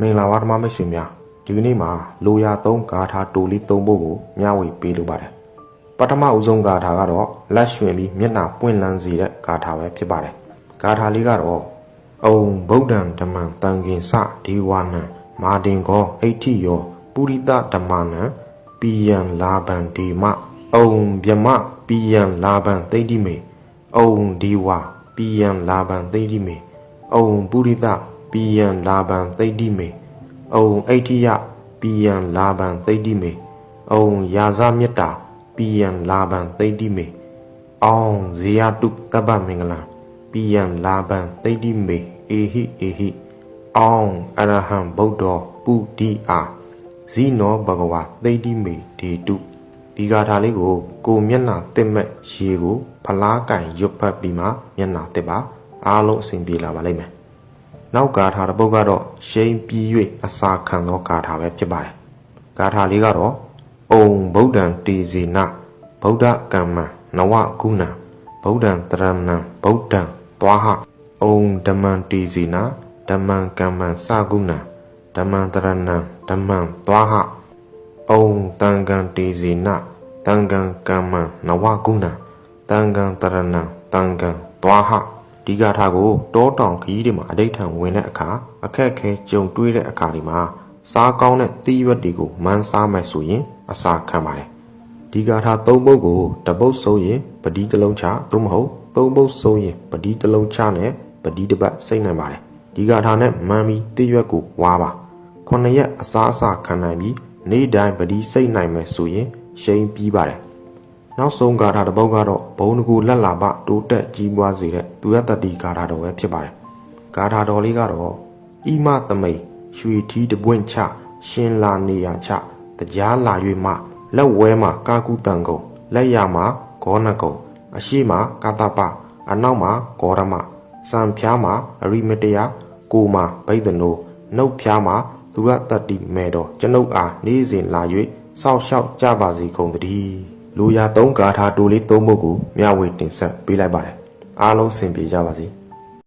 မင်္ဂလာပါဓမ္မမိတ်ဆွေများဒီကနေ့မှာလိုရာသုံးဂါထာတူလေးသုံးဖို့ကိုမျှဝေပေးလိုပါတယ်ပထမဦးဆုံးဂါထာကတော့လက်ရွှင်ပြီးမျက်နှာပွင့်လန်းစေတဲ့ဂါထာပဲဖြစ်ပါတယ်ဂါထာလေးကတော့အုံဗုဒ္ဓံဓမ္မံတန်ခင်စဒီဝါနံမာတင်ကောအဋ္ဌိယောပုရိသဓမ္မနံပိယံလာဘံဒီမအုံဗျမပိယံလာဘံသိဋ္ဌိမေအုံဒီဝါပိယံလာဘံသိဋ္ဌိမေအုံပုရိသ ပိယံလာဘံသိဋ္ဌိမေအုံအဋ္ဌိယပိယံလာဘံသိဋ္ဌိမေအုံယာဇမေတ္တာပိယံလာဘံသိဋ္ဌိမေအောင်ဇေယတုတပ္ပမင်္ဂလံပိယံလာဘံသိဋ္ဌိမေအေဟိအေဟိအောင်အရဟံဗုဒ္ဓောပုတိအာဇိနောဘဂဝါသိဋ္ဌိမေဒေတုဒီဂါထာလေးကိုကိုမျက်နှာတက်မဲ့ရေကိုဖလားကင်ရွတ်ဖတ်ပြီးမှမျက်နှာတက်ပါအားလုံးအဆင်ပြေလာပါလိမ့်မယ် နောက်ဂါထာတစ်ပုဒ်ကတော့ရှိန်ပြီး၍အစာခံသောဂါထာပဲဖြစ်ပါတယ်ဂါထာလေးကတော့အုံဗုဒ္ဓံတေဇေနဗုဒ္ဓကမ္မံနဝကုဏံဗုဒ္ဓံတရဏံဗုဒ္ဓံသွားဟအုံဓမ္မံတေဇေနဓမ္မံကမ္မံစကုဏံဓမ္မံတရဏံဓမ္မံသွားဟအုံတန်ကံတေဇေနတန်ကံကမ္မံနဝကုဏံတန်ကံတရဏံတန်ကံသွားဟ ဒီဂါထာကိုတောတောင်ခရီးတွေမှာအဋိဋ္ဌံဝင်တဲ့အခါအခက်အခဲကြုံတွေ့တဲ့အခါဒီမှာစားကောင်းတဲ့သီးရွက်တွေကိုမန်းစားမယ်ဆိုရင်အစာခံပါတယ်ဒီဂါထာ၃ပုဒ်ကိုတပုတ်ဆုံးရင်ပတိတစ်လုံးချသို့မဟုတ်၃ပုဒ်ဆုံးရင်ပတိတစ်လုံးချနဲ့ပတိတစ်ပတ်စိတ်နိုင်ပါတယ်ဒီဂါထာနဲ့မန်းပြီးသီးရွက်ကိုဝါပါခုနှစ်ရက်အစားအစာခံနိုင်ပြီးနေ့တိုင်းပတိစိတ်နိုင်မယ်ဆိုရင်ရှိန်ပြီးပါတယ် နောက်ဆုံးဂါထာတစ်ပုဒ်ကတော့ဘုံတကူလက်လာပတိုးတက်ကြီးပွားစေတဲ့သူရတတိဂါထာတော်ပဲဖြစ်ပါတယ်ဂါထာတော်လေးကတော့ဣမသမိန်ရွှေထီးတပွင့်ချရှင်လာနေရချတကြားလာ၍မှလက်ဝဲမှကာကုတန်ကုံလက်ရမှဂောနကုံအရှိမှကာတပအနောက်မှဂောရမစံဖျားမှအရိမတယကိုမှဗိဒ္ဓနိုနှုတ်ဖျားမှသူရတတိမဲတော်ကျွန်ုပ်အားနေ့စဉ်လာ၍စောက်ရှောက်ကြပါစီကုန်တည်း လူရသုံးဂါထာတူလေးသုံးပုဒ်ကိုမျှဝေတင်ဆက်ပေးလိုက်ပါတယ်အားလုံးစင်ပြေကြပါစေ